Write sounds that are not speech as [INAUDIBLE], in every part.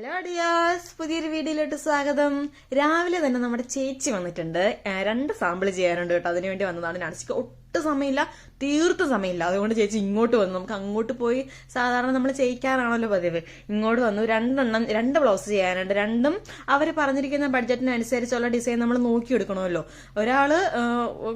Hello Diaz പുതിയൊരു വീഡിയോയിലോട്ട് സ്വാഗതം. രാവിലെ തന്നെ നമ്മുടെ ചേച്ചി വന്നിട്ടുണ്ട്. രണ്ട് സാമ്പിൾ ചെയ്യാനുണ്ട് കേട്ടോ. അതിനുവേണ്ടി വന്നതാണ്. ഞാൻ ഒട്ടും സമയമില്ല തീർത്ത സമയമില്ല. അതുകൊണ്ട് ചേച്ചി ഇങ്ങോട്ട് വന്നു. നമുക്ക് അങ്ങോട്ട് പോയി സാധാരണ നമ്മൾ ചെയ്യിക്കാറാണല്ലോ പതിവ്. ഇങ്ങോട്ട് വന്നു. രണ്ടെണ്ണം രണ്ട് ബ്ലൗസ് ചെയ്യാനുണ്ട്. രണ്ടും അവർ പറഞ്ഞിരിക്കുന്ന ബഡ്ജറ്റിനനുസരിച്ചുള്ള ഡിസൈൻ നമ്മൾ നോക്കിയെടുക്കണമല്ലോ. ഒരാൾ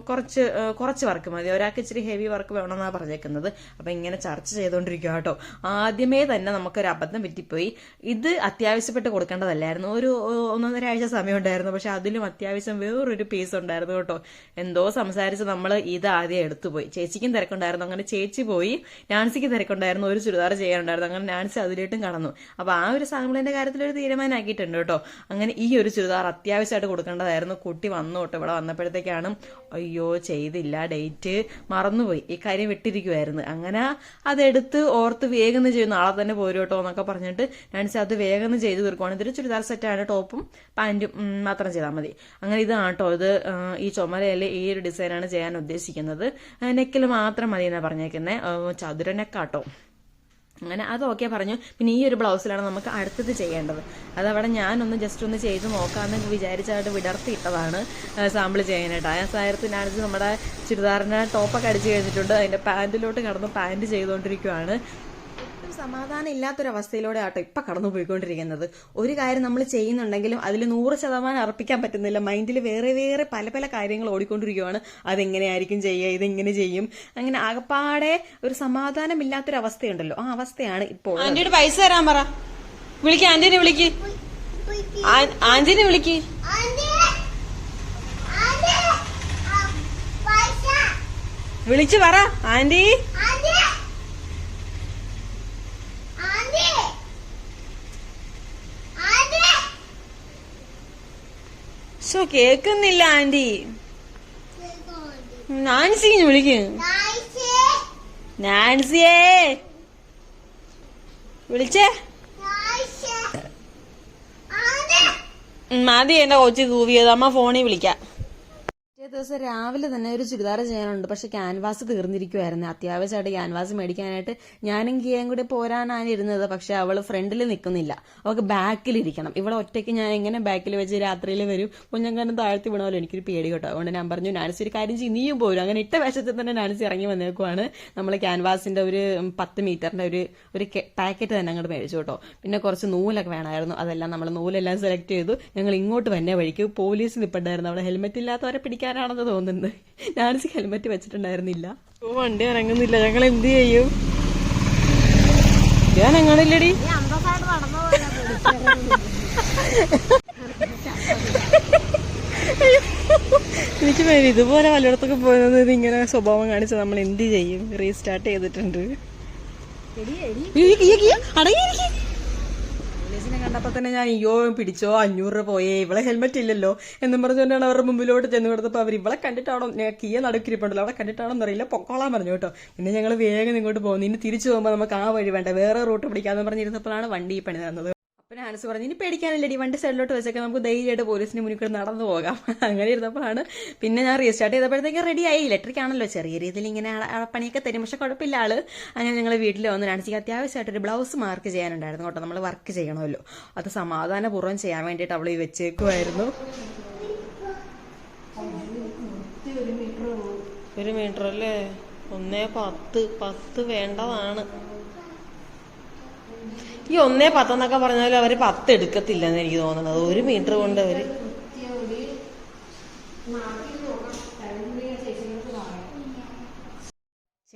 കുറച്ച് കുറച്ച് വർക്ക് മതി. ഒരാൾക്ക് ഇച്ചിരി ഹെവി വർക്ക് വേണമെന്നാണ് പറഞ്ഞേക്കുന്നത്. അപ്പം ഇങ്ങനെ ചർച്ച ചെയ്തുകൊണ്ടിരിക്കുക കേട്ടോ. ആദ്യമേ തന്നെ നമുക്കൊരു അബദ്ധം പറ്റിപ്പോയി. ഇത് അത്യാവശ്യപ്പെട്ട് കൊടുക്കേണ്ടതല്ലായിരുന്നു. ഒരു ഒന്നൊന്നര ആഴ്ച സമയം ഉണ്ടായിരുന്നു പക്ഷെ അതിലും അത്യാവശ്യം വേറൊരു പീസ് ഉണ്ടായിരുന്നു കേട്ടോ. എന്തോ സംസാരിച്ച് നമ്മൾ ഇത് ആദ്യം എടുത്തുപോയി ചേച്ചിക്കും തിരക്കുണ്ടായിരുന്നു. അങ്ങനെ ചേച്ചി പോയി. നാൻസിക്ക് തിരക്കുണ്ടായിരുന്നു. ഒരു ചുരിദാർ ചെയ്യാനുണ്ടായിരുന്നു. അങ്ങനെ നാൻസി അതിലേട്ടും കടന്നു. അപ്പൊ ആ ഒരു സാമ്പിളിന്റെ കാര്യത്തിൽ ഒരു തീരുമാനമാക്കിയിട്ടുണ്ട് കേട്ടോ. അങ്ങനെ ഈ ഒരു ചുരിദാർ അത്യാവശ്യമായിട്ട് കൊടുക്കേണ്ടതായിരുന്നു. കുട്ടി വന്നു കേട്ടോ ഇവിടെ വന്നപ്പോഴത്തേക്കാണ് അയ്യോ ചെയ്തില്ല. ഡേറ്റ് മറന്നുപോയി. ഈ കാര്യം വിട്ടിരിക്കുമായിരുന്നു അങ്ങനെ അതെടുത്ത് ഓർത്ത് വേഗം ചെയ്യും നാളെ തന്നെ പോരും കേട്ടോ എന്നൊക്കെ പറഞ്ഞിട്ട് നാൻസി അത് വേഗം ചെയ്ത് തീർക്കുവാണ്. ഇതൊരു ചുരിദാർ സെറ്റാണ് ടോപ്പും പാന്റും മാത്രം ചെയ്താൽ മതി. അങ്ങനെ ഇതാണ് കേട്ടോ ഇത് ഈ ചുമരയിൽ ഈ ഒരു ഡിസൈനാണ് ചെയ്യാൻ ഉദ്ദേശിക്കുന്നത്. നെക്കിൽ മാത്രം മതി എന്നാണ് പറഞ്ഞേക്കുന്നത് ചതുര നെക്കാട്ടോ അങ്ങനെ അത് ഓക്കെ പറഞ്ഞു. പിന്നെ ഈ ഒരു ബ്ലൗസിലാണ് നമുക്ക് അടുത്തത് ചെയ്യേണ്ടത്. അതവിടെ ഞാനൊന്ന് ജസ്റ്റ് ഒന്ന് ചെയ്ത് നോക്കാമെന്ന് വിചാരിച്ചായിട്ട് വിടർത്തിയിട്ടതാണ് സാമ്പിൾ ചെയ്യാനായിട്ട്. ആ സാരത്ത് നമ്മുടെ ചുരിദാറിന് ടോപ്പൊക്കെ അടിച്ച് കഴിഞ്ഞിട്ടുണ്ട്. അതിന്റെ പാന്റിലോട്ട് കടന്ന് പാന്റ് ചെയ്തുകൊണ്ടിരിക്കുവാണ് ഒട്ടും സമാധാനം ഇല്ലാത്തൊരവസ്ഥയിലൂടെ ആട്ടോ ഇപ്പൊ കടന്നു പോയിക്കൊണ്ടിരിക്കുന്നത്. ഒരു കാര്യം നമ്മൾ ചെയ്യുന്നുണ്ടെങ്കിലും അതിൽ നൂറ് ശതമാനം അർപ്പിക്കാൻ പറ്റുന്നില്ല. മൈൻഡിൽ വേറെ വേറെ പല പല കാര്യങ്ങൾ ഓടിക്കൊണ്ടിരിക്കുകയാണ് അതെങ്ങനെയായിരിക്കും ചെയ്യുക? ഇതെങ്ങനെ ചെയ്യും? അങ്ങനെ ആകപ്പാടെ ഒരു സമാധാനം ഇല്ലാത്തൊരവസ്ഥയുണ്ടല്ലോ. ആ അവസ്ഥയാണ് ഇപ്പോൾ ആന്റിയുടെ പൈസ തരാൻ പറ. വിളിക്ക് ആന്റിനെ വിളിക്ക്. ആന്റിനെ വിളിക്ക്. വിളിച്ചു പറ ആന്റി. കേക്കുന്നില്ല ആന്റി. നാൻസി വിളിക്കേ. നാൻസിയേ. വിളിച്ചേ. മതി എന്റെ കൊച്ചു കൂവിയത്. അമ്മ ഫോണിൽ വിളിക്കാം. ദിവസം രാവിലെ തന്നെ ഒരു ചുരിദാർ ചെയ്യാനുണ്ട്. പക്ഷെ ക്യാൻവാസ് തീർന്നിരിക്കുമായിരുന്നു അത്യാവശ്യമായിട്ട് ക്യാൻവാസ് മേടിക്കാനായിട്ട് ഞാനും ഗിയയും കൂടി പോരാനാണ് ഇരുന്നത്. പക്ഷെ അവൾ ഫ്രണ്ടിൽ നിൽക്കുന്നില്ല അവൾക്ക് ബാക്കിൽ ഇരിക്കണം. ഇവിടെ ഒറ്റയ്ക്ക് ഞാൻ എങ്ങനെ ബാക്കിൽ വെച്ച് രാത്രിയിൽ വരും? കുഞ്ഞങ്കാനും താഴ്ത്തി വിടണമല്ലോ എനിക്കൊരു പേടി കേട്ടോ. അതുകൊണ്ട് ഞാൻ പറഞ്ഞു നാൻസി ഒരു കാര്യം ചെയ്യും. നീയും പോരും. അങ്ങനെ ഇട്ട വേഷത്തിൽ തന്നെ നാൻസി ഇറങ്ങി വന്നേക്കുവാണ്. നമ്മൾ ക്യാൻവാസിന്റെ ഒരു പത്ത് മീറ്ററിന്റെ ഒരു ഒരു പാക്കറ്റ് തന്നെ അങ്ങോട്ട് മേടിച്ചു കേട്ടോ. പിന്നെ കുറച്ച് നൂലൊക്കെ വേണമായിരുന്നു. അതെല്ലാം നമ്മൾ നൂലെല്ലാം സെലക്ട് ചെയ്തു. ഞങ്ങൾ ഇങ്ങോട്ട് വന്നെ വഴിക്ക് പോലീസ് നിൽപ്പുണ്ടായിരുന്നു അവിടെ ഹെൽമെറ്റ് ഇല്ലാത്തവരെ പിടിക്കാനാണെന്ന് തോന്നുന്നത് നാൻസി ഹെൽമെറ്റ് വെച്ചിട്ടുണ്ടായിരുന്നില്ല. ഓ വണ്ടി ഇറങ്ങുന്നില്ല. ഞങ്ങൾ എന്ത് ചെയ്യും? ഞാൻ എങ്ങാണില്ലടി എനിക്ക് പേര് ഇതുപോലെ വല്ലയിടത്തൊക്കെ പോയത് ഇങ്ങനെ സ്വഭാവം കാണിച്ച് നമ്മൾ എന്ത് ചെയ്യും? റീസ്റ്റാർട്ട് ചെയ്തിട്ടുണ്ട്. അടങ്ങിയിരിക്കും പോലീസിനെ കണ്ടപ്പോൾ തന്നെ ഞാൻ അയ്യോ പിടിച്ചോ അഞ്ഞൂറ് രൂപ പോയേ ഇവളെ ഹെൽമെറ്റ് ഇല്ലല്ലോ എന്നും പറഞ്ഞുകൊണ്ടാണ് അവരുടെ മുമ്പിലോട്ട് ചെന്ന് കൊടുത്തപ്പോൾ അവർ ഇവളെ കണ്ടിട്ടാണോ കിയ നടുക്കിരിപ്പുണ്ടല്ലോ അവളെ കണ്ടിട്ടാണോ എന്നറിയില്ല പൊക്കോളാൻ പറഞ്ഞു കേട്ടോ പിന്നെ ഞങ്ങൾ വേഗം ഇങ്ങോട്ട് പോകുന്നു. ഇനി തിരിച്ചു പോകുമ്പോൾ നമുക്ക് ആ വഴി വേണ്ട വേറെ റൂട്ട് പിടിക്കാമെന്ന് പറഞ്ഞിരുന്നപ്പോഴാണ് വണ്ടി പണി തന്നത് അപ്പൊ ഹാനസ് പറഞ്ഞു. ഇനി പേടിക്കാനില്ലടി വണ്ടി സൈഡിലോട്ട് വെച്ചൊക്കെ നമുക്ക് ധൈര്യമായിട്ട് പോലീസിന് മുന്നിൽ കൂടെ നടന്നു പോകാം. [LAUGHS] അങ്ങനെ ഇരുന്നപ്പോഴാണ് പിന്നെ ഞാൻ റീസ്റ്റാർട്ട് ചെയ്തപ്പോഴത്തേക്ക് റെഡി ആയി. ഇലക്ട്രിക് ആണല്ലോ ചെറിയ രീതിയിൽ ഇങ്ങനെ പണിയൊക്കെ തരും. പക്ഷെ കുഴപ്പമില്ല ആൾ. അങ്ങനെ ഞങ്ങൾ വീട്ടിൽ വന്ന് അത്യാവശ്യമായിട്ട് ഒരു ബ്ലൗസ് മാർക്ക് ചെയ്യാനുണ്ടായിരുന്നു കേട്ടോ. നമ്മൾ വർക്ക് ചെയ്യണമല്ലോ. അത് സമാധാനപൂർവം ചെയ്യാൻ വേണ്ടിയിട്ട് അവൾ ഈ വെച്ചേക്കുമായിരുന്നു ഒരു മീറ്റർ അല്ലേ? ഒന്നേ പത്ത് പത്ത് വേണ്ടതാണ്. ഈ ഒന്നേ പത്തെന്നൊക്കെ പറഞ്ഞാലും അവർ പത്ത് എടുക്കത്തില്ലെന്ന് എനിക്ക് തോന്നുന്നത്. ഒരു മീറ്റർ കൊണ്ട് അവർ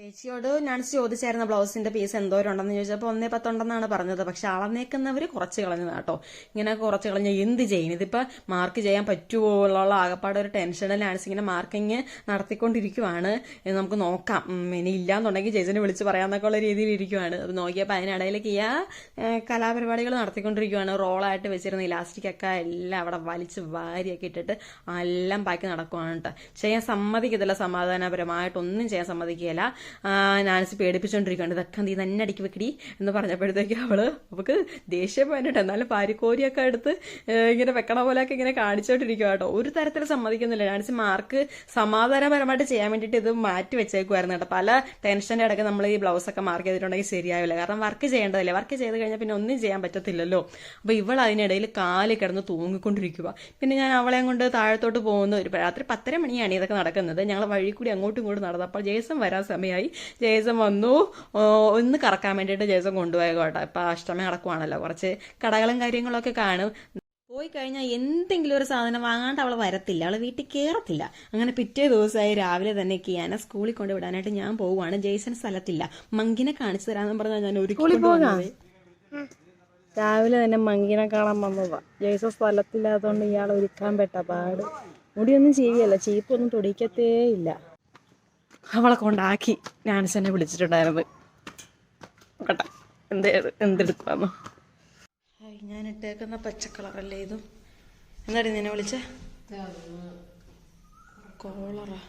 ചേച്ചിയോട് നാൻസി ചോദിച്ചായിരുന്നു ബ്ലൗസിന്റെ പീസ് എന്തോരുണ്ടെന്ന് ചോദിച്ചപ്പോൾ ഒന്നേ പത്തുണ്ടെന്നാണ് പറഞ്ഞത്. പക്ഷെ അളന്നേക്കുന്നവർ കുറച്ച് കളഞ്ഞതാണ് കേട്ടോ ഇങ്ങനെ കുറച്ച് കളഞ്ഞ എന്ത് ചെയ്യും? ഇതിപ്പോ മാർക്ക് ചെയ്യാൻ പറ്റുമോ എന്നുള്ള ആകപ്പാട് ഒരു ടെൻഷനിൽ നാൻസി ഇങ്ങനെ മാർക്കിങ് നടത്തിക്കൊണ്ടിരിക്കുവാണ്. നമുക്ക് നോക്കാം. ഇനി ഇല്ലാന്നുണ്ടെങ്കിൽ ചേച്ചിനെ വിളിച്ച് പറയാന്നൊക്കെ ഉള്ള രീതിയിൽ ഇരിക്കുവാണ്. അത് നോക്കിയപ്പോൾ അതിനിടയിലേക്ക് ഈ കലാപരിപാടികൾ നടത്തിക്കൊണ്ടിരിക്കുവാണ്. റോളായിട്ട് വെച്ചിരുന്ന ഇലാസ്റ്റിക് ഒക്കെ എല്ലാം അവിടെ വലിച്ച് വാരിയൊക്കെ ഇട്ടിട്ട് എല്ലാം പാക്കി നടക്കുവാണ് കേട്ടോ ചെയ്യാൻ സമ്മതിക്കത്തില്ല. സമാധാനപരമായിട്ടൊന്നും ചെയ്യാൻ സമ്മതിക്കുകയില്ല. നാൻസി പേടിപ്പിച്ചുകൊണ്ടിരിക്കുകയാണ് ഇതൊക്കെ നീ തന്നെ അടിക്കി വെക്കടി എന്ന് പറഞ്ഞപ്പോഴത്തേക്ക് അവൾ അവൾക്ക് ദേഷ്യം വേണ്ടിട്ട് എന്നാലും പാരിക്കോരിയൊക്കെ എടുത്ത് ഇങ്ങനെ വെക്കണ പോലെയൊക്കെ ഇങ്ങനെ കാണിച്ചോണ്ടിരിക്കുക കേട്ടോ. ഒരു തരത്തിൽ സമ്മതിക്കുന്നില്ല. നാൻസി മാർക്ക് സമാധാനപരമായിട്ട് ചെയ്യാൻ വേണ്ടിയിട്ട് ഇത് മാറ്റി വെച്ചേക്കുമായിരുന്നു കേട്ടോ. പല ടെൻഷന്റെ ഇടയ്ക്ക് നമ്മൾ ഈ ബ്ലൗസ് ഒക്കെ മാർക്ക് ചെയ്തിട്ടുണ്ടെങ്കിൽ ശരിയാവില്ല. കാരണം വർക്ക് ചെയ്യേണ്ടതല്ലേ. വർക്ക് ചെയ്ത് കഴിഞ്ഞാൽ പിന്നെ ഒന്നും ചെയ്യാൻ പറ്റത്തില്ലല്ലോ. അപ്പോൾ ഇവൾ അതിനിടയിൽ കാൽ കിടന്ന് തൂങ്ങിക്കൊണ്ടിരിക്കുക പിന്നെ ഞാൻ അവളെയും കൊണ്ട് താഴത്തോട്ട് പോകുന്ന ഒരു രാത്രി പത്തര മണിയാണ് ഇതൊക്കെ നടക്കുന്നത്. ഞങ്ങൾ വഴി കൂടി അങ്ങോട്ടും ഇങ്ങോട്ടും നടന്നു അപ്പോൾ ജേസൺ വരാൻ സമയമായി ജേസൺ വന്നു. ഒന്ന് കറക്കാൻ വേണ്ടിയിട്ട് ജേസൺ കൊണ്ടുപോയ കേട്ടോ. ഇപ്പം അഷ്ടമി നടക്കുവാണല്ലോ. കുറച്ച് കടകളും കാര്യങ്ങളൊക്കെ കാണും. പോയി കഴിഞ്ഞാൽ എന്തെങ്കിലും ഒരു സാധനം വാങ്ങാണ്ട് അവൾ വരത്തില്ല. അവൾ വീട്ടിൽ കയറത്തില്ല അങ്ങനെ പിറ്റേ ദിവസമായി രാവിലെ തന്നെ കിയാന സ്കൂളിൽ കൊണ്ടുവിടാനായിട്ട് ഞാൻ പോവുകയാണ് ജെയ്സൺ സ്ഥലത്തില്ല. മങ്കിനെ കാണിച്ചു തരാമെന്ന് പറഞ്ഞാൽ ഞാൻ ഒരു രാവിലെ തന്നെ മങ്കിനെ കാണാൻ വന്നതാ. ജയ്സ സ്ഥലത്തില്ലാത്തതുകൊണ്ട് ഇയാൾ ഒരുക്കാൻ പെട്ട പാട്. മുടിയൊന്നും ചെയ്യല്ല ചീപ്പൊന്നും തുടിക്കത്തേ ഇല്ല. അവളെ കൊണ്ടാക്കി നാൻസ് എന്നെ വിളിച്ചിട്ടുണ്ടായിരുന്നു കേട്ടെ എന്ത് എന്തെടുക്കുവാന്നു. ഞാൻ ഇട്ടേക്കുന്ന പച്ച കളറല്ലേ ഇതും? എന്താടി നിന്നെ വിളിച്ചേ? കോളറാ.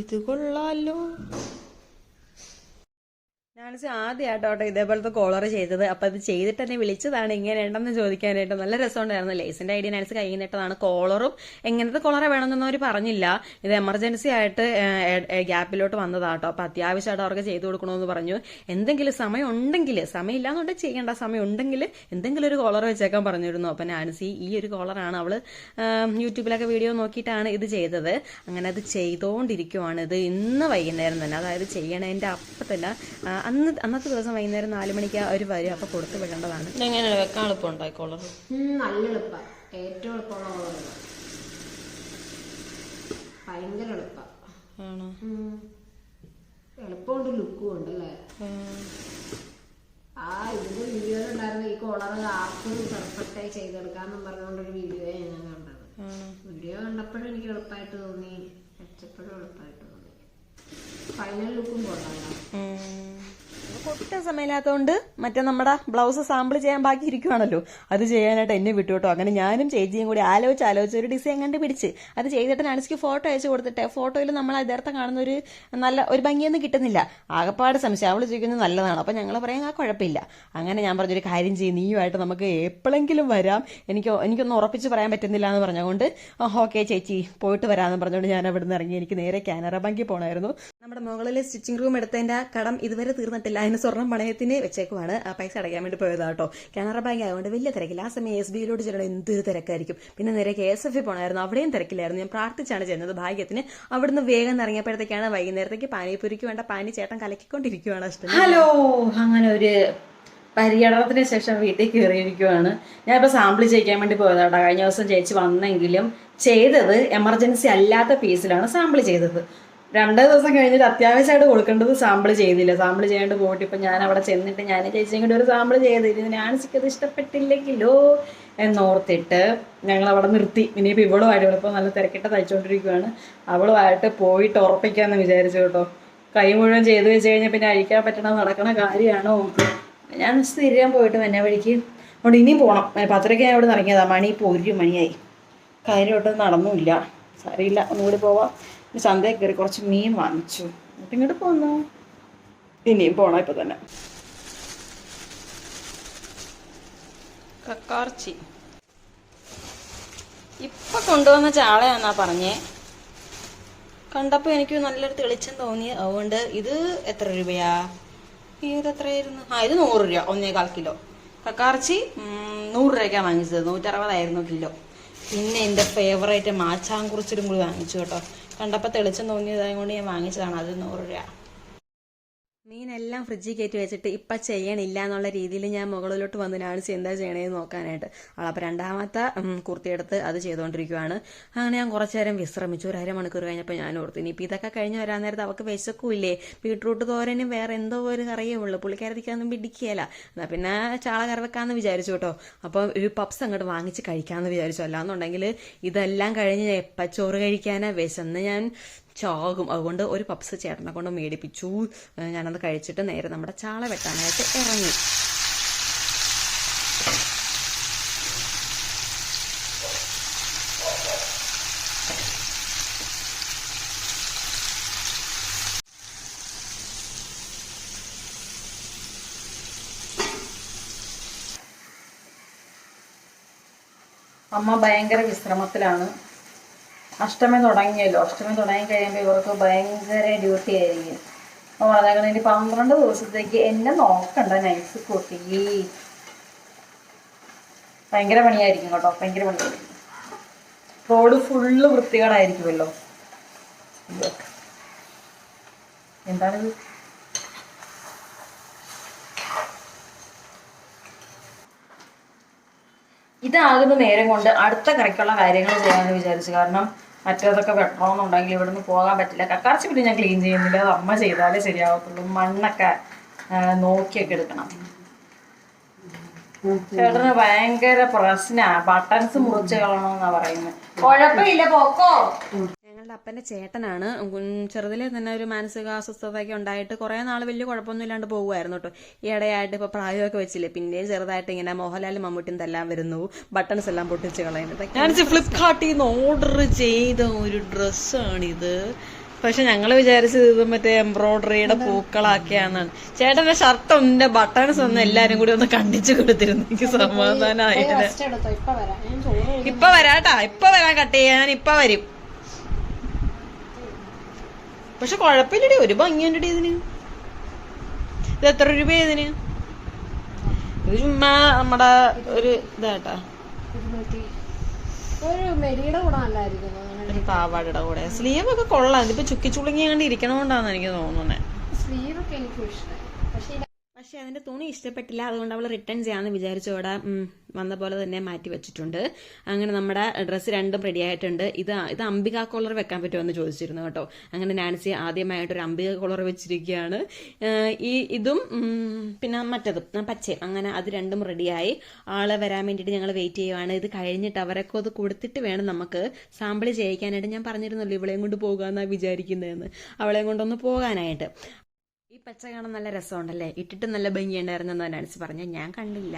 ഇത് കൊള്ളാലോ. ഞാനിച്ച് ആദ്യമായിട്ടോട്ടെ ഇതേപോലത്തെ കോളർ ചെയ്തത്. അപ്പോൾ ഇത് ചെയ്തിട്ട് തന്നെ വിളിച്ചതാണ് ഇങ്ങനെ ഉണ്ടെന്ന് ചോദിക്കാനായിട്ട്. നല്ല രസമുണ്ടായിരുന്നു. ലേസിന്റെ ഐഡിയ നാൻസ് കൈ നിട്ടതാണ് കോളറും എങ്ങനത്തെ കോളറെ വേണമെന്നൊന്നും അവർ പറഞ്ഞില്ല. ഇത് എമർജൻസി ആയിട്ട് ഗ്യാപ്പിലോട്ട് വന്നതാട്ടോ അപ്പോൾ അത്യാവശ്യമായിട്ട് അവർക്ക് ചെയ്തു കൊടുക്കണമെന്ന് പറഞ്ഞു. എന്തെങ്കിലും സമയം ഉണ്ടെങ്കിൽ സമയം ഇല്ലാന്നുണ്ടെങ്കിൽ ചെയ്യേണ്ട. സമയം ഉണ്ടെങ്കിൽ എന്തെങ്കിലും ഒരു കോളർ വെച്ചേക്കാൻ പറഞ്ഞിരുന്നു. അപ്പോൾ നാൻസി ഈ ഒരു കോളറാണ് അവൾ യൂട്യൂബിലൊക്കെ വീഡിയോ നോക്കിയിട്ടാണ് ഇത് ചെയ്തത്. അങ്ങനെ അത് ചെയ്തുകൊണ്ടിരിക്കുവാണ് ഇത് ഇന്ന് വൈകുന്നേരം തന്നെ. അതായത് ചെയ്യണതിന്റെ അപ്പം തന്നെ അന്ന് അന്നത്തെ ദിവസം വൈകുന്നേരം നാല് മണിക്ക് അവർ വരും അപ്പൊ കൊടുത്തു വിടേണ്ടതാണ്. എങ്ങനെയാണ് വെക്കാൻ എളുപ്പം ഉണ്ടായി കോളർ നല്ല എളുപ്പ. ഏറ്റവും എളുപ്പമുള്ള ഭയങ്കര എളുപ്പമാണ് എളുപ്പമുണ്ട് ലുക്കും ഉണ്ട് അല്ലേ? ആ. ഇതിന്റെ വീഡിയോയിൽ ഉണ്ടായിരുന്ന ഈ കോളർ ആർക്കും പെർഫെക്റ്റ് ആയി ചെയ്തെടുക്കാന്നും പറഞ്ഞുകൊണ്ടൊരു വീഡിയോ ഞാൻ കണ്ടത്. വീഡിയോ കണ്ടപ്പോഴും എനിക്ക് എളുപ്പമായിട്ട് തോന്നി. വെച്ചപ്പോഴും എളുപ്പമായിട്ട് തോന്നി. ഫൈനൽ ലുക്കും കൊള്ളാം ഒട്ടും സമയമില്ലാത്തതുകൊണ്ട് മറ്റേ നമ്മുടെ ബ്ലൗസ് സാമ്പിൾ ചെയ്യാൻ ബാക്കി ഇരിക്കുവാണല്ലോ അത് ചെയ്യാനായിട്ട് എന്നെ വിട്ടു കേട്ടോ അങ്ങനെ ഞാനും ചേച്ചിയും കൂടി ആലോചിച്ച് ആലോചിച്ച് ഒരു ഡിസൈൻ കണ്ടുപിടിച്ച്. അത് ചെയ്തിട്ട് നനസ്ക്ക് ഫോട്ടോ അയച്ചു കൊടുത്തിട്ട് ഫോട്ടോയിൽ നമ്മൾ യഥാർത്ഥ കാണുന്ന ഒരു നല്ല ഒരു ഭംഗിയൊന്നും കിട്ടുന്നില്ല. ആകപ്പാട് സംശയം. അവൾ ചോദിക്കുന്നത് നല്ലതാണ്. അപ്പം ഞങ്ങൾ പറയാൻ ആ കുഴപ്പമില്ല. അങ്ങനെ ഞാൻ പറഞ്ഞൊരു കാര്യം ചെയ്യും. നീയുമായിട്ട് നമുക്ക് എപ്പോഴെങ്കിലും വരാം. എനിക്ക് എനിക്കൊന്നും ഉറപ്പിച്ച് പറയാൻ പറ്റുന്നില്ല എന്ന് പറഞ്ഞുകൊണ്ട് ഓക്കെ ചേച്ചി പോയിട്ട് വരാമെന്ന് പറഞ്ഞുകൊണ്ട് ഞാൻ അവിടെ നിന്ന് ഇറങ്ങി. എനിക്ക് നേരെ കാനറ ബാങ്കിൽ പോകണമായിരുന്നു നമ്മുടെ മുകളിലെ സ്റ്റിച്ചിങ് റൂം എടുത്തതിന്റെ കടം ഇതുവരെ തീർന്നിട്ടില്ല. അതിന് സ്വർണം പണയത്തിന് വെച്ചേക്കുവാണ്. ആ പൈസ അടയ്ക്കാൻ വേണ്ടി പോയതാ കേട്ടോ. കാനറ ബാങ്ക് ആയതുകൊണ്ട് വലിയ തിരക്കില്ല. ആ സമയം എസ് ബിയിലോട്ട് ചെല്ലണം എന്ത് തിരക്കായിരിക്കും. പിന്നെ നേരെ കെ എസ് എഫ് പോണായിരുന്നു അവിടെയും തിരക്കില്ലായിരുന്നു. ഞാൻ പ്രാർത്ഥിച്ചാണ് ചെന്നത് ഭാഗ്യത്തിന്. അവിടുന്ന് വേഗം ഇറങ്ങിയപ്പോഴത്തേക്കാണ് വൈകുന്നേരത്തേക്ക് പാനിപ്പുരിക്ക് വേണ്ട പാനി ചേട്ടൻ കലക്കിക്കൊണ്ടിരിക്കുവാണ് അഷ്ടം ഹലോ. അങ്ങനെ ഒരു പര്യടനത്തിന് ശേഷം വീട്ടിൽ കയറിയിരിക്കുവാണ്. ഞാൻ ഇപ്പോൾ സാമ്പിൾ ചെയ്യിക്കാൻ വേണ്ടി പോയതാട്ടോ കഴിഞ്ഞ ദിവസം ചേച്ചി വന്നെങ്കിലും ചെയ്തത് എമർജൻസി അല്ലാത്ത പീസിലാണ് സാമ്പിൾ ചെയ്തത്. രണ്ട് ദിവസം കഴിഞ്ഞിട്ട് അത്യാവശ്യമായിട്ട് കൊടുക്കേണ്ടത് സാമ്പിൾ ചെയ്തില്ല. സാമ്പിൾ ചെയ്യാണ്ട് പോയിട്ട് ഇപ്പം ഞാൻ അവിടെ ചെന്നിട്ട് ഞാൻ ചേച്ചിയും കൂടി ഒരു സാമ്പിൾ ചെയ്തിരുന്നു. ഇതിന് ചിക്കത് ഇഷ്ടപ്പെട്ടില്ലെങ്കിലോ എന്നോർത്തിട്ട് ഞങ്ങൾ അവിടെ നിർത്തി. ഇനിയിപ്പോൾ ഇവളുമായിട്ട് ഇവിടെ നല്ല തിരക്കിട്ട് തയ്ച്ചുകൊണ്ടിരിക്കുകയാണ് അവളുമായിട്ട് പോയിട്ട് ഉറപ്പിക്കാമെന്ന് വിചാരിച്ചു കേട്ടോ. കൈ മുഴുവൻ ചെയ്ത് വെച്ച് കഴിഞ്ഞാൽ പിന്നെ അഴിക്കാൻ പറ്റണ നടക്കണ കാര്യമാണോ? ഞാൻ സ്ഥിരം പോയിട്ട് എന്നെ വഴിക്ക് അതുകൊണ്ട് ഇനിയും പോകണം പത്തരയ്ക്ക് ഞാൻ ഇവിടെ നിന്ന് മണി ഇപ്പോൾ ഒരു മണിയായി. കാര്യമായിട്ടൊന്നും നടന്നുമില്ല. സാരിയില്ല ഒന്നുകൂടി പോവാം. ചന്തയിൽ കയറി കുറച്ച് മീൻ വാങ്ങിച്ചു. എന്നിട്ട് ഇങ്ങോട്ട് പോന്നു. ഇനിയും പോണം ഇപ്പൊ തന്നെ. ഇപ്പൊ കൊണ്ടുവന്ന ചാളയാന്നാ പറഞ്ഞേ. കണ്ടപ്പോ എനിക്ക് നല്ലൊരു തെളിച്ചം തോന്നി. അതുകൊണ്ട് ഇത് എത്ര രൂപയാ? ഇത് എത്രയായിരുന്നു? ആ ഇത് നൂറ് രൂപ. ഒന്നേകാൽ കിലോ. കക്കാർച്ചി നൂറ് രൂപയ്ക്കാണ് വാങ്ങിച്ചത്. നൂറ്ററുപതായിരുന്നു കിലോ. പിന്നെ എന്റെ ഫേവറേറ്റ് മാച്ചാങ്കുറിച്ചിലും കൂടി വാങ്ങിച്ചു കേട്ടോ. കണ്ടപ്പോൾ തെളിച്ചം തോന്നിയതായതുകൊണ്ട് ഞാൻ വാങ്ങിച്ചതാണ്. അത് നൂറ് രൂപ. മീനെല്ലാം ഫ്രിഡ്ജിൽ കയറ്റി വെച്ചിട്ട് ഇപ്പം ചെയ്യണില്ല എന്നുള്ള രീതിയിൽ ഞാൻ മുകളിലോട്ട് വന്ന് നാണിച്ച് എന്താ ചെയ്യണേന്ന് നോക്കാനായിട്ട്. അവളപ്പോൾ രണ്ടാമത്തെ കുർത്തിയെടുത്ത് അത് ചെയ്തുകൊണ്ടിരിക്കുവാണ് അങ്ങനെ ഞാൻ കുറച്ച് നേരം വിശ്രമിച്ചു. ഒരു അരമണിക്കൂർ കഴിഞ്ഞപ്പോൾ ഞാൻ ഓർത്തു ഇനിയിപ്പോൾ ഇതൊക്കെ കഴിഞ്ഞ് വരാൻ നേരത്ത് അവൾക്ക് വിശക്കൂല്ലേ? ബീട്രൂട്ട് തോരനും വേറെ എന്തോ ഒരു കറിയേ ഉള്ളൂ. പുള്ളിക്കാരത്തിക്കൊന്നും പിടിക്കുകയില്ല എന്നാൽ പിന്നെ ചാള കറി വെക്കാമെന്ന് വിചാരിച്ചു കേട്ടോ. അപ്പം ഒരു പപ്സ് അങ്ങോട്ട് വാങ്ങിച്ച് കഴിക്കാമെന്ന് വിചാരിച്ചു. അല്ലാന്നുണ്ടെങ്കിൽ ഇതെല്ലാം കഴിഞ്ഞ് എപ്പം ചോറ് കഴിക്കാനാണ് വിശന്ന് ഞാൻ ചോകും. അതുകൊണ്ട് ഒരു പപ്സ് ചേട്ടനെ കൊണ്ട് മേടിപ്പിച്ചു. ഞാനത് കഴിച്ചിട്ട് നേരെ നമ്മുടെ ചാള വെട്ടാനായിട്ട് ഇറങ്ങി. അമ്മ ഭയങ്കര വിശ്രമത്തിലാണ്. അഷ്ടമി തുടങ്ങിയല്ലോ. അഷ്ടമി തുടങ്ങി കഴിയുമ്പോൾ ഇവർക്ക് ഭയങ്കര ഡ്യൂട്ടി ആയിരിക്കും. അപ്പോൾ വളരെ ഇനി പന്ത്രണ്ട് ദിവസത്തേക്ക് എന്നെ നോക്കണ്ട നൈസ് കുട്ടി. ഭയങ്കര പണിയായിരിക്കും കേട്ടോ ഭയങ്കര പണിയായിരിക്കും. റോഡ് ഫുള്ള് വൃത്തികേടായിരിക്കുമല്ലോ. എന്താണിത് ഇതാകുന്ന നേരം കൊണ്ട് അടുത്ത കറിക്കുള്ള കാര്യങ്ങൾ ചെയ്യാമെന്ന് വിചാരിച്ചു. കാരണം മറ്റേതൊക്കെ വെട്ടണമെന്നുണ്ടെങ്കിൽ ഇവിടുന്ന് പോകാൻ പറ്റില്ല. കക്കാർച്ചി പിന്നെ ഞാൻ ക്ലീൻ ചെയ്യുന്നില്ല. അത് അമ്മ ചെയ്താലേ ശരിയാവത്തുള്ളൂ. മണ്ണൊക്കെ നോക്കിയൊക്കെ എടുക്കണം. ചേട്ടന് ഭയങ്കര പ്രശ്ന. ബട്ടൺസ് മുറിച്ച് കളണമെന്നാ പറയുന്നത് കുഴപ്പമില്ല പോക്കോ. ഞങ്ങളുടെ അപ്പന്റെ ചേട്ടനാണ്. ചെറുതിലെ തന്നെ ഒരു മാനസികാസ്വസ്ഥതയൊക്കെ ഉണ്ടായിട്ട് കുറേ നാൾ വലിയ കുഴപ്പമൊന്നും ഇല്ലാണ്ട് പോകുമായിരുന്നു കേട്ടോ ഈ ഇടയായിട്ട് ഇപ്പൊ പ്രായമൊക്കെ വെച്ചില്ലേ. പിന്നെയും ചെറുതായിട്ട് ഇങ്ങനെ മോഹൻലാലും മമ്മൂട്ടിയും എല്ലാം വരുന്നു. ബട്ടൺസ് എല്ലാം പൊട്ടിച്ച് കളയുന്നത് ഞാൻ ഫ്ലിപ്കാർട്ടിൽ നിന്ന് ഓർഡർ ചെയ്ത ഒരു ഡ്രസ്സാണിത്. പക്ഷെ ഞങ്ങൾ വിചാരിച്ചത് ഇത് മറ്റേ എംബ്രോയിഡറിയുടെ പൂക്കളാക്കിയാന്നാണ്. ചേട്ടന്റെ ഷർട്ടിന്റെ ബട്ടൺസ് ഒന്ന് എല്ലാരും കൂടി ഒന്ന് കണ്ടിച്ചു കൊടുത്തിരുന്നു. എനിക്ക് സമാധാനായിട്ട് ഇപ്പൊ വരാട്ടാ. ഇപ്പൊ വരാൻ കട്ട് ചെയ്യാൻ ഇപ്പൊ വരും. പക്ഷെ കുഴപ്പമില്ലടി ഒരു ഭംഗിയുണ്ടടി ഇതിന്. ഇത് എത്ര രൂപ ഇതിന്? ഇത് ചുമ്മാ നമ്മുടെ ഒരു ഇതാട്ടാ. പാവാടയുടെ കൂടെ. സ്ലീവ് ഒക്കെ കൊള്ളാം. ഇതിപ്പോ ചുക്കി ചുളുങ്ങിയാണ്ട് ഇരിക്കണോണ്ടാന്ന് എനിക്ക് തോന്നുന്നത് സ്ലീവ് ഒക്കെ എനിക്കും ഇഷ്ടമായി പക്ഷെ അതിന്റെ തുണി ഇഷ്ടപ്പെട്ടില്ല. അതുകൊണ്ട് അവൾ റിട്ടേൺ ചെയ്യാന്ന് വിചാരിച്ചു അവിടെ വന്ന പോലെ തന്നെ മാറ്റി വെച്ചിട്ടുണ്ട്. അങ്ങനെ നമ്മുടെ ഡ്രസ്സ് രണ്ടും റെഡി ആയിട്ടുണ്ട്. ഇത് ഇത് അംബിക കോളർ വെക്കാൻ പറ്റുമെന്ന് ചോദിച്ചിരുന്നു കേട്ടോ. അങ്ങനെ നാൻസി ആദ്യമായിട്ട് ഒരു അംബിക കോളർ വെച്ചിരിക്കുകയാണ്. ഈ ഇതും പിന്നെ മറ്റതും പച്ച പച്ചയും. അങ്ങനെ അത് രണ്ടും റെഡിയായി ആളെ വരാൻ വേണ്ടിയിട്ട് ഞങ്ങൾ വെയിറ്റ് ചെയ്യുവാണ്. ഇത് കഴിഞ്ഞിട്ട് അവരൊക്കെ അത് കൊടുത്തിട്ട് വേണം നമുക്ക് സാമ്പിൾ ചെയ്യിക്കാനായിട്ട്. ഞാൻ പറഞ്ഞിരുന്നല്ലോ ഇവളെയും കൊണ്ട് പോകാന്നാ വിചാരിക്കുന്നതെന്ന്. അവളെയും കൊണ്ടൊന്ന് പോകാനായിട്ട്. ഈ പച്ച കാണാൻ നല്ല രസമുണ്ടല്ലേ? ഇട്ടിട്ട് നല്ല ഭംഗിയുണ്ടായിരുന്നു എന്ന് അനുസരിച്ച് പറഞ്ഞു. ഞാൻ കണ്ടില്ല?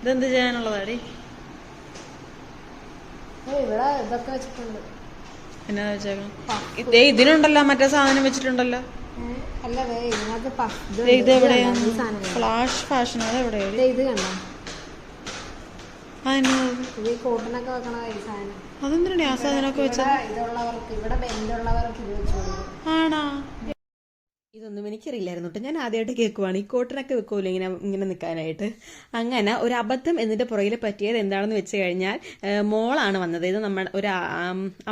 ഇതെന്ത് ചെയ്യാനുള്ളതാടി? ഇവിടെ ഇതൊക്കെ വെച്ചിട്ടുണ്ട്. എന്നാ വെച്ചേക്കണം? ഇതിനുണ്ടല്ലോ മറ്റേ സാധനം വെച്ചിട്ടുണ്ടല്ലോ. ഇത് ദേ ഇത് എവിടെയാ? സാധനം കണ്ടോ? ഫ്ലാഷ് ഫാഷൻ അത്? ഇത് കണ്ടോ അതെന്തിനാണ് ആ സാധനമൊക്കെ വെച്ചത്? ആണാ? ഇതൊന്നും എനിക്കറിയില്ലായിരുന്നു കേട്ടോ ഞാൻ ആദ്യമായിട്ട് കേൾക്കുവാണ്. ഈ കോട്ടനൊക്കെ വെക്കുമല്ലോ ഇങ്ങനെ ഇങ്ങനെ നിൽക്കാനായിട്ട്. അങ്ങനെ ഒരു അബദ്ധം എന്നിട്ട് പുറകിൽ പറ്റിയത് എന്താണെന്ന് വെച്ച് കഴിഞ്ഞാൽ മോളാണ് വന്നത്. ഇത് നമ്മൾ ഒരു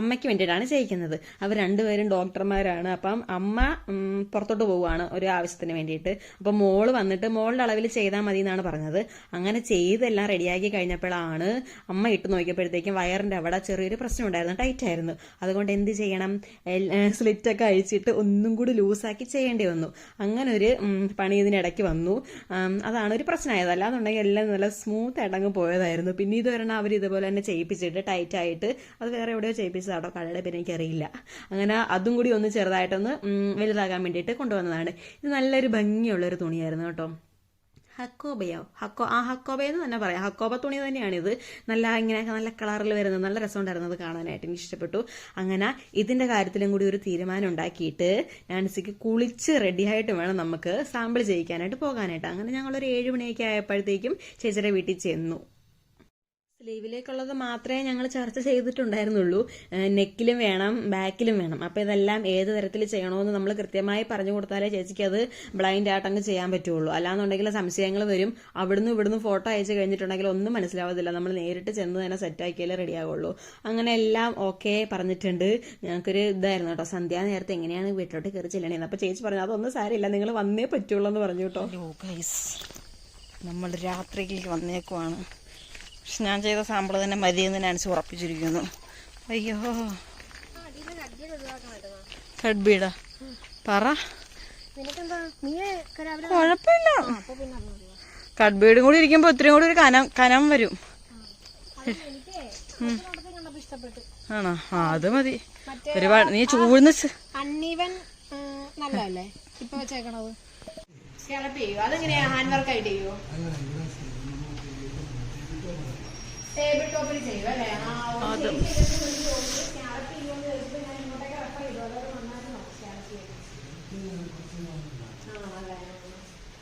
അമ്മയ്ക്ക് വേണ്ടിയിട്ടാണ് ചെയ്യിക്കുന്നത്. അവർ രണ്ടുപേരും ഡോക്ടർമാരാണ്. അപ്പം അമ്മ പുറത്തോട്ട് പോവുകയാണ് ഒരു ആവശ്യത്തിന് വേണ്ടിയിട്ട്. അപ്പം മോൾ വന്നിട്ട് മോളുടെ അളവിൽ ചെയ്താൽ മതി എന്നാണ് പറഞ്ഞത്. അങ്ങനെ ചെയ്തെല്ലാം റെഡിയാക്കി കഴിഞ്ഞപ്പോഴാണ് അമ്മ ഇട്ട് നോക്കിയപ്പോഴത്തേക്കും വയറിന്റെ അവിടെ ചെറിയൊരു പ്രശ്നം ഉണ്ടായിരുന്നു ടൈറ്റായിരുന്നു. അതുകൊണ്ട് എന്ത് ചെയ്യണം? സ്ലിറ്റൊക്കെ അഴിച്ചിട്ട് ഒന്നും കൂടി ലൂസാക്കി ചെയ്യേണ്ടി വന്നു. അങ്ങനെ ഒരു പണി ഇതിനിടയ്ക്ക് വന്നു. അതാണ് ഒരു പ്രശ്നമായത്. അല്ലാന്നുണ്ടെങ്കിൽ എല്ലാം നല്ല സ്മൂത്ത് ആയിട്ട് അങ്ങ് പോയതായിരുന്നു. പിന്നെ ഇത് വരണം അവർ ഇതുപോലെ തന്നെ ചെയ്യിപ്പിച്ചിട്ട് ടൈറ്റ് ആയിട്ട് അത് വേറെ എവിടെയോ ചെയ്യിപ്പിച്ചതാണോ കടയുടെ പിന്നെ എനിക്കറിയില്ല. അങ്ങനെ അതും കൂടി ഒന്ന് ചെറുതായിട്ടൊന്ന് വലുതാകാൻ വേണ്ടിയിട്ട് കൊണ്ടുവന്നതാണ്. ഇത് നല്ലൊരു ഭംഗിയുള്ളൊരു തുണിയായിരുന്നു കേട്ടോ. ഹക്കോബയോ ഹക്കോ ആ ഹക്കോബയെന്ന് തന്നെ പറയാം. ഹക്കോബ തുണി തന്നെയാണിത്. നല്ല ഇങ്ങനെ നല്ല കളറിൽ വരുന്നത് നല്ല രസം അത് കാണാനായിട്ട് എനിക്ക് ഇഷ്ടപ്പെട്ടു. അങ്ങനെ ഇതിന്റെ കാര്യത്തിലും കൂടി ഒരു തീരുമാനം ഉണ്ടാക്കിയിട്ട് നാൻസിക്ക് കുളിച്ച് റെഡിയായിട്ട് വേണം നമുക്ക് സാമ്പിൾ ചെയ്യിക്കാനായിട്ട് പോകാനായിട്ട്. അങ്ങനെ ഞങ്ങളൊരു ഏഴ് മണിയൊക്കെ ആയപ്പോഴത്തേക്കും ചേച്ചിയുടെ വീട്ടിൽ ചെന്നു. സ്ലീവിലേക്കുള്ളത് മാത്രമേ ഞങ്ങൾ ചർച്ച ചെയ്തിട്ടുണ്ടായിരുന്നുള്ളൂ. നെക്കിലും വേണം ബാക്കിലും വേണം. അപ്പോൾ ഇതെല്ലാം ഏത് തരത്തിൽ ചെയ്യണമെന്ന് നമ്മൾ കൃത്യമായി പറഞ്ഞു കൊടുത്താലേ ചേച്ചിക്ക് അത് ബ്ലൈൻഡ് ആയിട്ട് അങ്ങ് ചെയ്യാൻ പറ്റുള്ളൂ. അല്ലാന്നുണ്ടെങ്കിൽ സംശയങ്ങൾ വരും. അവിടുന്ന് ഇവിടുന്ന് ഫോട്ടോ അയച്ചു കഴിഞ്ഞിട്ടുണ്ടെങ്കിൽ ഒന്നും മനസ്സിലാവത്തില്ല. നമ്മൾ നേരിട്ട് ചെന്ന് തന്നെ സെറ്റാക്കിയാലേ റെഡിയാവുള്ളൂ അങ്ങനെ എല്ലാം ഓക്കെ പറഞ്ഞിട്ടുണ്ട്. ഞങ്ങൾക്കൊരു ഇതായിരുന്നു കേട്ടോ. സന്ധ്യാ നേരത്തെ എങ്ങനെയാണ് വീട്ടിലോട്ട് കയറി ചെല്ലണേന്ന്. അപ്പോൾ ചേച്ചി പറഞ്ഞു അതൊന്നും സാരമില്ല. നിങ്ങൾ വന്നേ പറ്റുള്ളൂ എന്ന് പറഞ്ഞു കേട്ടോ. നമ്മൾ രാത്രിയിലേക്ക് വന്നേക്കുവാണ്. പക്ഷെ ഞാൻ ചെയ്ത സാമ്പിൾ തന്നെ മതിയെന്ന് നാൻസി ഉറപ്പിച്ചിരിക്കുന്നു. അയ്യോ. കഡ്ബീടാ പറ. കുഴപ്പമില്ല. കഡ്ബീഡും കൂടി ഇരിക്കുമ്പോ ഇത്രയും കൂടി ഒരു കനം കനം വരും. ആണോ? ആ അത് മതി. ഒരുപാട് നീ ചൂഴ്ന്ന് ചെ- അണ്ണീവൻ നല്ലതല്ലേ? ഇപ്പൊ വെച്ചേക്കണത്. അതെങ്ങനെയാ? ഹാൻഡ് വർക്ക് ആയിട്ട് ചെയ്യോ?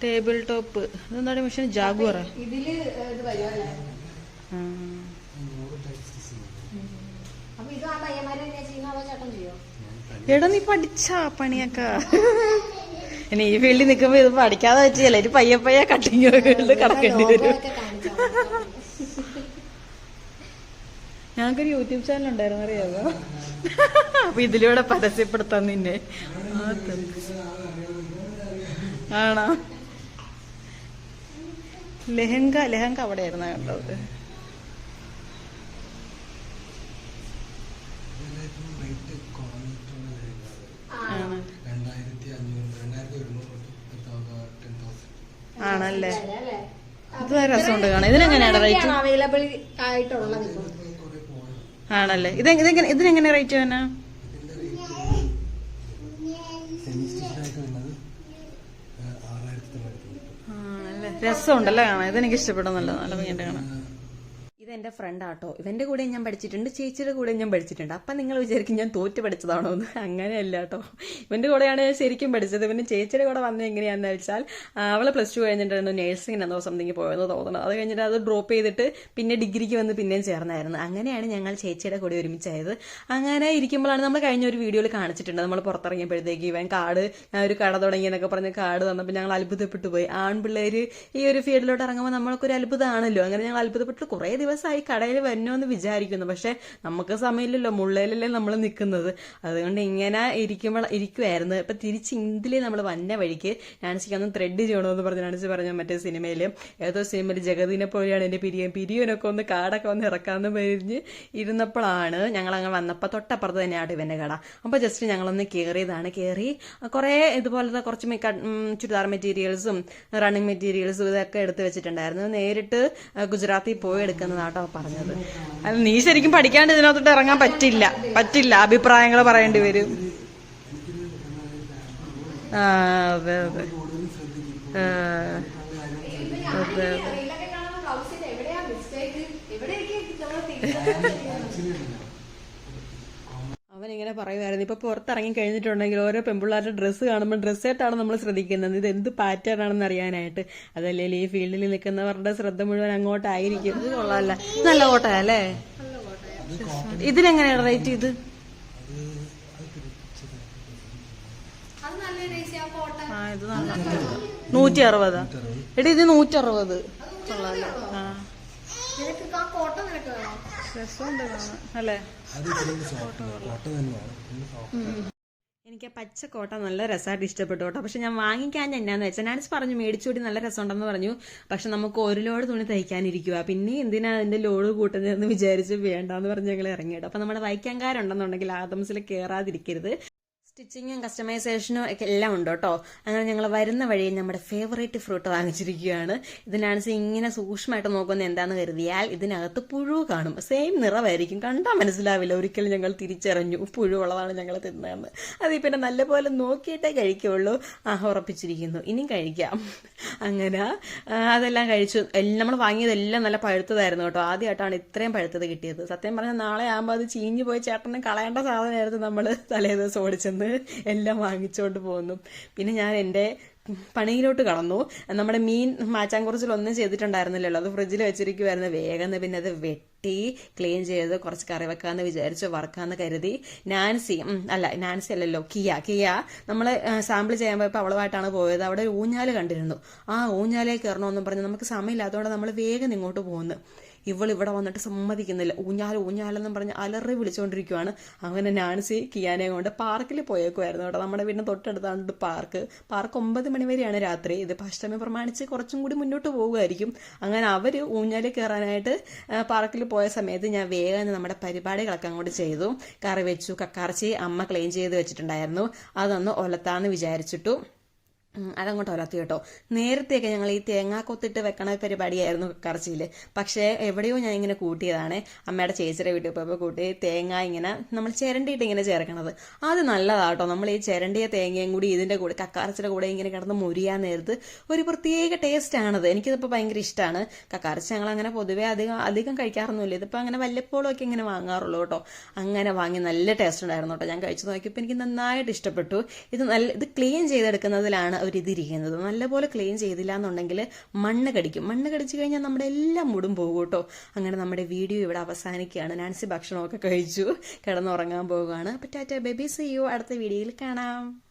ടേബിൾ ടോപ്പ് ഇതെന്താണ് മെഷീൻ? ജാഗുവറ? ഇതിൽ എടാ നീ പഠിച്ചാ പണിയൊക്കെ. ഇനി ഈ ഫീൽഡിൽ നിൽക്കുമ്പോ ഇത് പഠിക്കാതെ വെച്ചല്ലേ ഒരു പയ്യ പയ്യ കട്ടിങ് കടക്കേണ്ടി വരും. ഞങ്ങൾക്കൊരു യൂട്യൂബ് ചാനൽ ഉണ്ടായിരുന്നു അറിയാമോ അപ്പൊ ഇതിലൂടെ പരസ്യപ്പെടുത്താൻ നിന്നെ. ആണോ? ലെഹങ്ക ലെഹങ്ക കണ്ടത്. ഒരുന്നൂറ് ടെൻ തൗസൻഡ് ആണല്ലേ ഇത് രസമുണ്ട് കാണാം ഇതിനെങ്ങനെയാണ് റേറ്റ് അവൈലബിൾ ആയിട്ടുള്ളത്. ആണല്ലേ? ഇത് ഇതെങ്ങനെ ഇതിനെങ്ങനെ റേറ്റ് ആണല്ലേ? രസമുണ്ടല്ലേ കാണാൻ? ഇതെനിക്ക് ഇഷ്ടപ്പെടുന്നല്ലോ നല്ല ഭംഗിയുണ്ട് കാണാൻ. ഇതെന്റെ ഫ്രണ്ട് ആട്ടോ. ഇവന്റെ കൂടെ ഞാൻ പഠിച്ചിട്ടുണ്ട് ചേച്ചിയുടെ കൂടെ ഞാൻ പഠിച്ചിട്ടുണ്ട്. അപ്പം നിങ്ങൾ വിചാരിക്കും ഞാൻ തോറ്റ് പഠിച്ചതാണോ എന്ന്. അങ്ങനെയല്ല കേട്ടോ ഇവന്റെ കൂടെയാണ് ഞാൻ ശരിക്കും പഠിച്ചത്. പിന്നെ ചേച്ചിയുടെ കൂടെ വന്നത് എങ്ങനെയാണെന്ന് വെച്ചാൽ അവളെ പ്ലസ് ടു കഴിഞ്ഞിട്ടായിരുന്നു എന്തോ സംതിങ് പോയെന്ന് തോന്നുന്നു. അത് കഴിഞ്ഞിട്ട് അത് ഡ്രോപ്പ് ചെയ്തിട്ട് പിന്നെ ഡിഗ്രിക്ക് വന്ന് പിന്നെയും ചേർന്നായിരുന്നു. അങ്ങനെയാണ് ഞങ്ങൾ ചേച്ചിയുടെ കൂടെ ഒരുമിച്ചായത്. അങ്ങനെ ഇരിക്കുമ്പോഴാണ് നമ്മൾ കഴിഞ്ഞ ഒരു വീഡിയോയിൽ കാണിച്ചിട്ടുണ്ട്. നമ്മൾ പുറത്തിറങ്ങിയപ്പോഴത്തേക്ക് ഇവൻ കാട് ഞാൻ ഒരു കട തുടങ്ങി എന്നൊക്കെ പറഞ്ഞ് കാട് തന്നപ്പോൾ ഞങ്ങൾ അത്ഭുതപ്പെട്ടു പോയി. ആൺപിള്ളേര് ഈ ഒരു ഫീൽഡിലോട്ട് ഇറങ്ങുമ്പോൾ നമ്മൾക്കൊരു അത്ഭുതമാണല്ലോ. അങ്ങനെ ഞങ്ങൾ അത്ഭുതപ്പെട്ട് കുറേ ദിവസമായി കടയിൽ വരണമെന്ന് വിചാരിക്കുന്നു. പക്ഷെ നമുക്ക് സമയമില്ലല്ലോ. മുള്ളയിലല്ലേ നമ്മൾ നിൽക്കുന്നത് അതുകൊണ്ട് ഇങ്ങനെ ഇരിക്കുമ്പോൾ ഇരിക്കുമായിരുന്നു ഇപ്പം തിരിച്ച് ഇന്ത്യയിൽ നമ്മൾ വന്ന വഴിക്ക് നാൻസിക്ക് ത്രെഡ് ചെയ്യണമെന്ന് പറഞ്ഞ് നാൻസി പറഞ്ഞു മറ്റേ സിനിമയിൽ ഏതോ സിനിമയിൽ ജഗതിനെ പോലെയാണ് എന്റെ പിരിയൻ. പിരിയനൊക്കെ ഒന്ന് കാടൊക്കെ ഒന്ന് ഇറക്കാമെന്ന് പറഞ്ഞ് ഇരുന്നപ്പോഴാണ് ഞങ്ങൾ അങ്ങ് വന്നപ്പോൾ തൊട്ടപ്പുറത്ത് തന്നെയാണ് ഇവന്റെ കട. അപ്പോൾ ജസ്റ്റ് ഞങ്ങളൊന്ന് കയറിയതാണ് കയറി കുറേ ഇതുപോലത്തെ കുറച്ച് ചുരിദാർ മെറ്റീരിയൽസും റണ്ണിങ് മെറ്റീരിയൽസും ഇതൊക്കെ എടുത്ത് വെച്ചിട്ടുണ്ടായിരുന്നു. നേരിട്ട് ഗുജറാത്തിൽ പോയി എടുക്കുന്നതാട്ടോ പറഞ്ഞത്. അല്ല നീ ശരിക്കും പഠിക്കാണ്ട് ഇതിനകത്തോട്ട് ഇറങ്ങാൻ പറ്റില്ല. പറ്റില്ല. അഭിപ്രായങ്ങൾ പറയേണ്ടി വരും. ആ അതെ അതെ. അതെ അതെ. അവൻ ഇങ്ങനെ പറയുമായിരുന്നു ഇപ്പൊ പുറത്തിറങ്ങി കഴിഞ്ഞിട്ടുണ്ടെങ്കിൽ ഓരോ പെമ്പിള്ളാരുടെ ഡ്രസ്സ് കാണുമ്പോൾ ഡ്രസ്സായിട്ടാണ് നമ്മൾ ശ്രദ്ധിക്കുന്നത്. ഇത് എന്ത് പാറ്റേൺ ആണെന്ന് അറിയാനായിട്ട്. അതല്ലേ ഈ ഫീൽഡിൽ നിൽക്കുന്നവരുടെ ശ്രദ്ധ മുഴുവൻ അങ്ങോട്ടായിരിക്കും. ഇത് കൊള്ളാല്ല. ഇത് നല്ല ഓട്ടയല്ലേ അല്ലേ? ഇതിനെങ്ങനെയാണ് റേറ്റ് ഇത് അത് നല്ല രേസി ആ കോട്ട ഇത് നല്ല നൂറ്റി അറുപതാ എടി ഇത് നൂറ്റി അറുപത് കൊള്ളാല്ലേ നിനക്ക് ആ കോട്ട നിനക്ക് വേണോ? രസമുണ്ട് കാണാൻ. അല്ലേ? എനിക്ക് പച്ച കോട്ട നല്ല രസമായിട്ട് ഇഷ്ടപ്പെട്ടു കേട്ടോ. പക്ഷെ ഞാൻ വാങ്ങിക്കാൻ എന്നാന്ന് വെച്ചാൽ ഞാൻ പറഞ്ഞു മേടിച്ചുകൂടി നല്ല രസമുണ്ടെന്ന് പറഞ്ഞു. പക്ഷെ നമുക്ക് ഒരു ലോഡ് തുണി തയ്ക്കാനിരിക്കുക പിന്നെ എന്തിനാ അതിന്റെ ലോഡ് കൂട്ടുന്നതെന്ന് വിചാരിച്ച് വേണ്ടാന്ന് പറഞ്ഞ് ഞങ്ങൾ ഇറങ്ങിയിട്ട് അപ്പൊ നമ്മുടെ വൈക്കാൻകാരുണ്ടെന്നുണ്ടെങ്കിൽ ആദംസിൽ കയറാതിരിക്കരുത് സ്റ്റിച്ചിങ്ങും കസ്റ്റമൈസേഷനും ഒക്കെ എല്ലാം ഉണ്ട് കേട്ടോ. അങ്ങനെ ഞങ്ങൾ വരുന്ന വഴിയിൽ നമ്മുടെ ഫേവറേറ്റ് ഫ്രൂട്ട് വാങ്ങിച്ചിരിക്കുകയാണ്. ഇതിനാണ് ഇങ്ങനെ സൂക്ഷ്മമായിട്ട് നോക്കുന്ന എന്താണെന്ന് കരുതിയാൽ ഇതിനകത്ത് പുഴു കാണും. സെയിം നിറമായിരിക്കും. കണ്ടാൽ മനസ്സിലാവില്ല ഒരിക്കലും ഞങ്ങൾ തിരിച്ചറിഞ്ഞു. പുഴുവുള്ളതാണ് ഞങ്ങൾ തിന്നതെന്ന്. അത് പിന്നെ നല്ലപോലെ നോക്കിയിട്ടേ കഴിക്കുള്ളൂ ആ ഉറപ്പിച്ചിരിക്കുന്നു. ഇനിയും കഴിക്കാം. അങ്ങനെ അതെല്ലാം കഴിച്ചു. എല്ലാം നമ്മൾ വാങ്ങിയതെല്ലാം നല്ല പഴുത്തതായിരുന്നു കേട്ടോ. ആദ്യമായിട്ടാണ് ഇത്രയും പഴുത്തത് കിട്ടിയത്. സത്യം പറഞ്ഞാൽ നാളെ ആകുമ്പോൾ അത് ചീഞ്ഞു പോയി ചേട്ടനെ കളയേണ്ട സാധനമായിരുന്നു നമ്മൾ തലേ ദിവസം എല്ലാം വാങ്ങിച്ചുകൊണ്ട് പോന്നു. പിന്നെ ഞാൻ എന്റെ പണിയിലോട്ട് കടന്നു. നമ്മുടെ മീൻ മാച്ചാൻകുറിച്ചിൽ ഒന്നും ചെയ്തിട്ടുണ്ടായിരുന്നില്ലല്ലോ. അത് ഫ്രിഡ്ജിൽ വെച്ചിരിക്കുമായിരുന്നു വേഗം പിന്നെ അത് വെട്ടി ക്ലീൻ ചെയ്ത് കുറച്ച് കറി വെക്കാന്ന് വിചാരിച്ചു വറക്കാന്ന് കരുതി. നാൻസി അല്ല നാൻസി അല്ലല്ലോ കിയ. കിയ നമ്മൾ സാമ്പിൾ ചെയ്യാൻ പോയപ്പോൾ അവളുമായിട്ടാണ് പോയത്. അവിടെ ഒരു ഊഞ്ഞാൽ കണ്ടിരുന്നു. ആ ഊഞ്ഞാലേ കയറണമെന്നും പറഞ്ഞ് നമുക്ക് സമയമില്ലാത്തതുകൊണ്ട് നമ്മൾ വേഗം ഇങ്ങോട്ട് പോകുന്നു ഇവൾ ഇവിടെ വന്നിട്ട് സമ്മതിക്കുന്നില്ല. ഊഞ്ഞാൽ ഊഞ്ഞാലെന്നും പറഞ്ഞ് അലറി വിളിച്ചുകൊണ്ടിരിക്കുവാണ് അങ്ങനെ നാൻസി കിയാനെ കൊണ്ട് പാർക്കിൽ പോയേക്കുമായിരുന്നു കേട്ടോ. നമ്മുടെ വീടിന് തൊട്ടടുത്താണ് പാർക്ക്. പാർക്ക് ഒമ്പത് മണി വരെയാണ് രാത്രി. ഇത് അഷ്ടമി പ്രമാണിച്ച് കുറച്ചും കൂടി മുന്നോട്ട് പോകുമായിരിക്കും. അങ്ങനെ അവർ ഊഞ്ഞാലിൽ കയറാനായിട്ട് പാർക്കിൽ പോയ സമയത്ത് ഞാൻ വേഗം നമ്മുടെ പരിപാടികളൊക്കെ അങ്ങോട്ട് ചെയ്തു. കറി വെച്ചു കക്കാർച്ചി അമ്മ ക്ലീൻ ചെയ്ത് വെച്ചിട്ടുണ്ടായിരുന്നു. അതൊന്ന് ഒലത്താന്ന് വിചാരിച്ചിട്ടു. അതങ്ങോട്ട് ഒലത്തി കേട്ടോ. നേരത്തെയൊക്കെ ഞങ്ങൾ ഈ തേങ്ങാ കൊത്തിട്ട് വെക്കണ പരിപാടിയായിരുന്നു കറച്ചിയിൽ പക്ഷേ എവിടെയോ ഞാൻ ഇങ്ങനെ കൂട്ടിയതാണ്. അമ്മയുടെ ചേച്ചിയുടെ വീട്ടിൽ പോയപ്പോൾ കൂട്ടി തേങ്ങ ഇങ്ങനെ നമ്മൾ ചിരണ്ടിയിട്ട് ഇങ്ങനെ ചേർക്കണത്. അത് നല്ലതാട്ടോ നമ്മൾ ഈ ചിരണ്ടിയ തേങ്ങയും കൂടി ഇതിന്റെ കൂടെ കക്കാറച്ചിയുടെ കൂടെ ഇങ്ങനെ കിടന്ന് മുരിയാൻ നേരത്ത് ഒരു പ്രത്യേക ടേസ്റ്റ് ആണത്. എനിക്കിതിപ്പോൾ ഭയങ്കര ഇഷ്ടമാണ് കക്കാറച്ചി ഞങ്ങൾ അങ്ങനെ പൊതുവേ അധികം അധികം കഴിക്കാറൊന്നുമില്ല. ഇതിപ്പോൾ അങ്ങനെ വല്ലപ്പോഴും ഒക്കെ ഇങ്ങനെ വാങ്ങാറുള്ളൂ കേട്ടോ. അങ്ങനെ വാങ്ങി നല്ല ടേസ്റ്റ് ഉണ്ടായിരുന്നു കേട്ടോ. ഞാൻ കഴിച്ചു നോക്കിയപ്പോൾ എനിക്ക് നന്നായിട്ട് ഇഷ്ടപ്പെട്ടു. ഇത് നല്ല ഇത് ക്ലീൻ ചെയ്തെടുക്കുന്നതിലാണ് ഒരു ഇതിരിക്കുന്നത് നല്ലപോലെ ക്ലീൻ ചെയ്തില്ല എന്നുണ്ടെങ്കിൽ മണ്ണ് കടിക്കും. മണ്ണ് കടിച്ചു കഴിഞ്ഞാൽ നമ്മുടെ എല്ലാം മുടും പോകും കേട്ടോ അങ്ങനെ നമ്മുടെ വീഡിയോ ഇവിടെ അവസാനിക്കുകയാണ്. നാൻസി ഭക്ഷണമൊക്കെ കഴിച്ചു. കിടന്നുറങ്ങാൻ പോവുകയാണ്. അപ്പം ടാറ്റ ബേബി സി യു അടുത്ത വീഡിയോയിൽ കാണാം.